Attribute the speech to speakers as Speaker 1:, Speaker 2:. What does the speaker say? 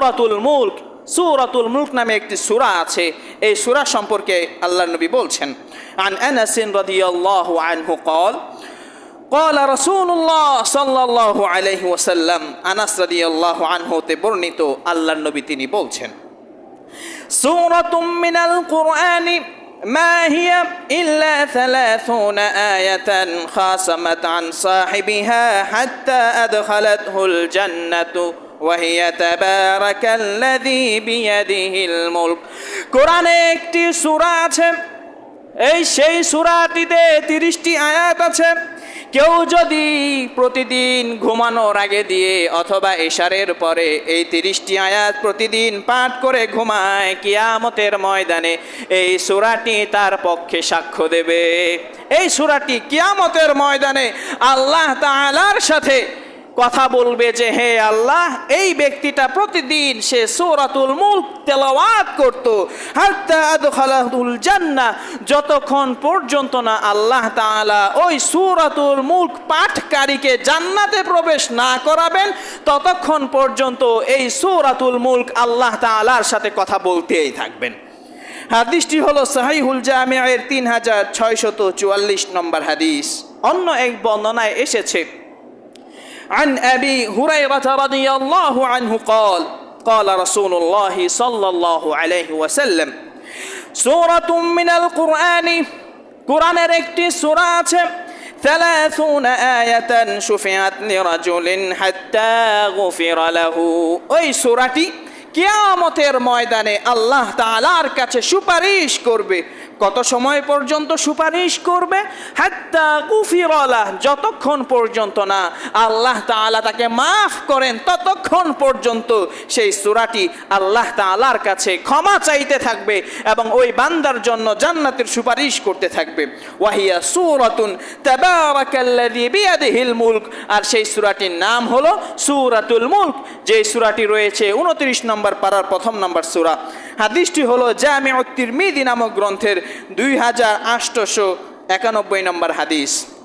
Speaker 1: সূরাতুল মুলক সূরাতুল মুলক নামে একটি সূরা আছে এই সূরা সম্পর্কে আল্লাহ নবী বলছেন আন আনাস রাদিয়াল্লাহু আনহু قال قال رسول الله صلى الله عليه وسلم আনাস রাদিয়াল্লাহু আনহু তে বর্ণিত আল্লাহর নবী তিনি বলছেন سورة من القرآن ما هي إلا ثلاثون آية خاصمت عن صاحبها حتى أدخلته الجنة وهي تبارك الذي بيده الملك قرآن একটি সূরা আছে এই সেই সূরাটিতে তিরিশটি আয়াত আছে কেউ যদি প্রতিদিন ঘুমানোর আগে দিয়ে অথবা এশারের পরে এই তিরিশটি আয়াত প্রতিদিন পাঠ করে ঘুমায় কিয়ামতের ময়দানে এই সূরাটি তার পক্ষে সাক্ষ্য দেবে এই সূরাটি কিয়ামতের ময়দানে আল্লাহ তাআলার সাথে কথা বলবে যে, হে আল্লাহ, এই ব্যক্তিটা প্রতিদিন সে সূরাতুল মুলক তেলাওয়াত করত। হাত্তা আদখালাহুল জান্নাহ। যতক্ষণ পর্যন্ত না আল্লাহ তাআলা ওই সূরাতুল মুলক পাঠকারীকে জান্নাতে প্রবেশ না করাবেন, ততক্ষণ পর্যন্ত এই সূরাতুল মুলক আল্লাহ তাআলার সাথে কথা বলতেই থাকবেন। হাদিসটি হলো সাহিহুল জামিআের তিন হাজার ছয়শত চুয়াল্লিশ নম্বর হাদিস। অন্য এক বর্ণনায় এসেছে عن أبي هريرة رضي الله عنه قال قال رسول الله صلى الله عليه وسلم سورة من القرآن قرآن ركت سورة ثلاثون آية شفعت لرجل حتى غفر له أي سورتي কিয়ামতের ময়দানে আল্লাহ তাআলার কাছে সুপারিশ করবে। কত সময় পর্যন্ত সুপারিশ করবে? হাত্তা কুফিরলা যতক্ষণ পর্যন্ত না আল্লাহ তাআলা তাকে মাফ করেন, ততক্ষণ পর্যন্ত সেই সূরাটি আল্লাহ তাআলার কাছে ক্ষমা চাইতে থাকবে এবং ওই বান্দার জন্য জান্নাতের সুপারিশ করতে থাকবে। ওয়াহিয়া সূরাতুন বিয়াদিহিল মুলক, আর সেই সূরাটির নাম হলো সূরাতুল মুলক। যে সূরাটি রয়েছে 29 নম্বর পারার প্রথম নম্বর সুরা। হাদিসটি হলো জামিউত মিদি নামক গ্রন্থের দুই হাজার আটশোশো একানব্বই নম্বর হাদিস।